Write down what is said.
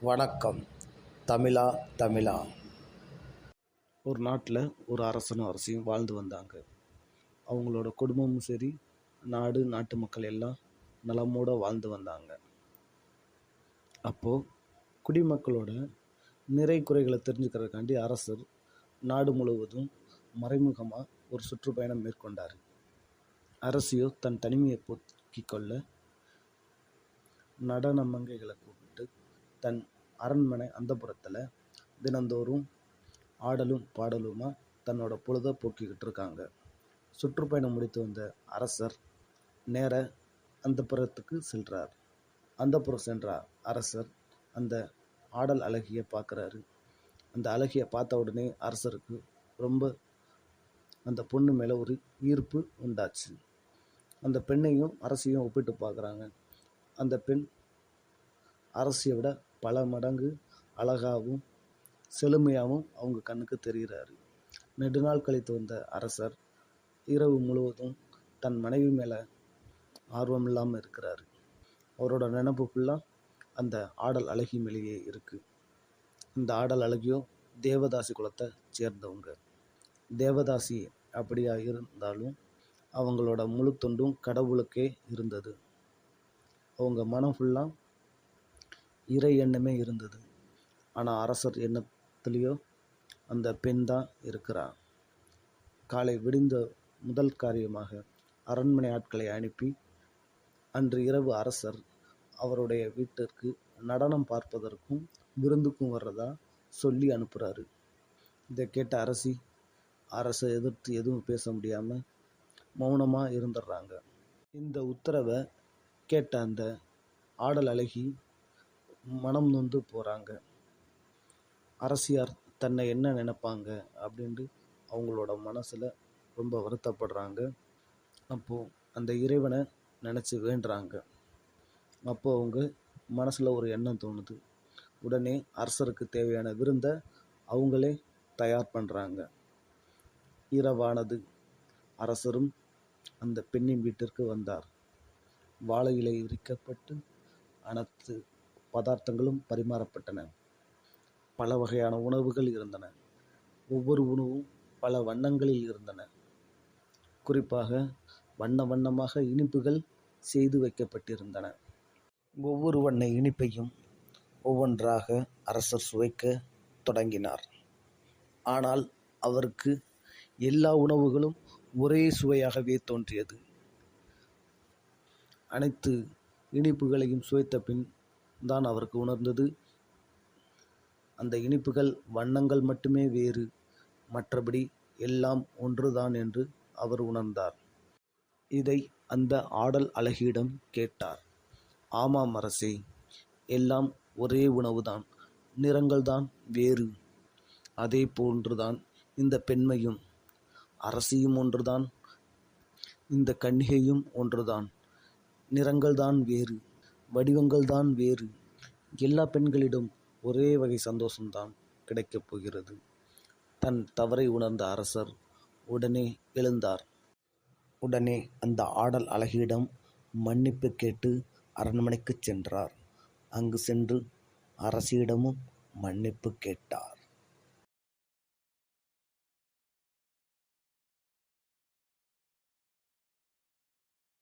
வணக்கம். தமிழா தமிழா. ஒரு நாட்டில் ஒரு அரசனும் அரசியும் வாழ்ந்து வந்தாங்க. அவங்களோட குடும்பமும் சரி நாடு நாட்டு மக்கள் எல்லாம் நலமோட வாழ்ந்து வந்தாங்க. அப்போது குடிமக்களோட நிறை குறைகளை தெரிஞ்சுக்கிறதுக்காண்டி அரசர் நாடு முழுவதும் மறைமுகமாக ஒரு சுற்றுப்பயணம் மேற்கொண்டார். அரசியோ தன் தனிமையை போக்கிக் கொள்ள நடன மங்கைகளை தன் அரண்மனை அந்தப்புறத்தில் தினந்தோறும் ஆடலும் பாடலுமாக தன்னோட பொழுதை போக்கிக்கிட்டு இருக்காங்க. சுற்றுப்பயணம் முடித்து வந்த அரசர் நேர அந்தப்புறத்துக்கு செல்றார். அந்தப்புறம் சென்ற அரசர் அந்த ஆடல் அழகியை பார்க்குறாரு அந்த அழகியை பார்த்த உடனே அரசருக்கு ரொம்ப அந்த பொண்ணு மேலே ஒரு ஈர்ப்பு உண்டாச்சு. அந்த பெண்ணையும் அரசியும் ஒப்பிட்டு பார்க்குறாங்க அந்த பெண் அரசியை விட பல மடங்கு அழகாகவும் செழுமையாகவும் அவங்க கண்ணுக்கு தெரிகிறாரு. நெடுநாள் கழித்து வந்த அரசர் இரவு முழுவதும் தன் மனைவி மேலே ஆர்வம் இல்லாமல் இருக்கிறாரு. அவரோட நினப்பு ஃபுல்லாக அந்த ஆடல் அழகி மேலேயே இருக்குது இந்த ஆடல் அழகியோ தேவதாசி குலத்தை சேர்ந்தவங்க. தேவதாசி அப்படியா இருந்தாலும் அவங்களோட முழு தொண்டும் கடவுளுக்கே இருந்தது. அவங்க மனம் ஃபுல்லாக இறை எண்ணமே இருந்தது. ஆனால் அரசர் எண்ணத்துலேயோ அந்த பெண் தான் இருக்கிறார் காலை விடிந்த முதல் காரியமாக அரண்மனை ஆட்களை அனுப்பி அன்று இரவு அரசர் அவருடைய வீட்டிற்கு நடனம் பார்ப்பதற்கும் விருந்துக்கும் வர்றதா சொல்லி அனுப்புகிறாரு இதை கேட்ட அரசி அரசை எதிர்த்து எதுவும் பேச முடியாமல் மௌனமாக இருந்துடுறாங்க. இந்த உத்தரவை கேட்ட அந்த ஆடல் அழகி மனம் நொந்து போகிறாங்க அரசியார் தன்னை என்ன நினைப்பாங்க அப்படின்ட்டு அவங்களோட மனசில் ரொம்ப வருத்தப்படுறாங்க. அப்போது அந்த இறைவனை நினச்சி வேண்டுறாங்க. அப்போ அவங்க மனசில் ஒரு எண்ணம் தோணுது. உடனே அரசருக்கு தேவையான விருந்தை அவங்களே தயார் பண்ணுறாங்க இரவானது அரசரும் அந்த பெண்ணின் வீட்டிற்கு வந்தார். வாழை இலை விரிக்கப்பட்டு அனைத்து பதார்த்தங்களும் பரிமாறப்பட்டன. பல வகையான உணவுகள் இருந்தன. ஒவ்வொரு உணவும் பல வண்ணங்களில் இருந்தன. குறிப்பாக வண்ண வண்ணமாக இனிப்புகள் செய்து வைக்கப்பட்டிருந்தன. ஒவ்வொரு வண்ண இனிப்பையும் ஒவ்வொன்றாக அரசர் சுவைக்க தொடங்கினார். ஆனால் அவருக்கு எல்லா உணவுகளும் ஒரே சுவையாகவே தோன்றியது. அனைத்து இனிப்புகளையும் சுவைத்த பின் தான் அவருக்கு உணர்ந்தது. அந்த இனிப்புகள் வண்ணங்கள் மட்டுமே வேறு. மற்றபடி எல்லாம் ஒன்றுதான் என்று அவர் உணர்ந்தார். இதை அந்த ஆடல் அழகியிடம் கேட்டார். ஆமாம் அரசே எல்லாம் ஒரே உணவுதான் நிறங்கள்தான் வேறு. அதே போன்றுதான் இந்த பெண்மையும் அரசியும் ஒன்றுதான் இந்த கன்னிகையும் ஒன்றுதான் நிறங்கள்தான் வேறு. வடிவங்கள்தான் வேறு. எல்லா பெண்களிடம் ஒரே வகை சந்தோஷம்தான் கிடைக்கப் போகிறது. தன் தவறை உணர்ந்த அரசர் உடனே எழுந்தார். உடனே அந்த ஆடல் அழகியிடம் மன்னிப்பு கேட்டு அரண்மனைக்கு சென்றார். அங்கு சென்று அரசியிடமும் மன்னிப்பு கேட்டார்.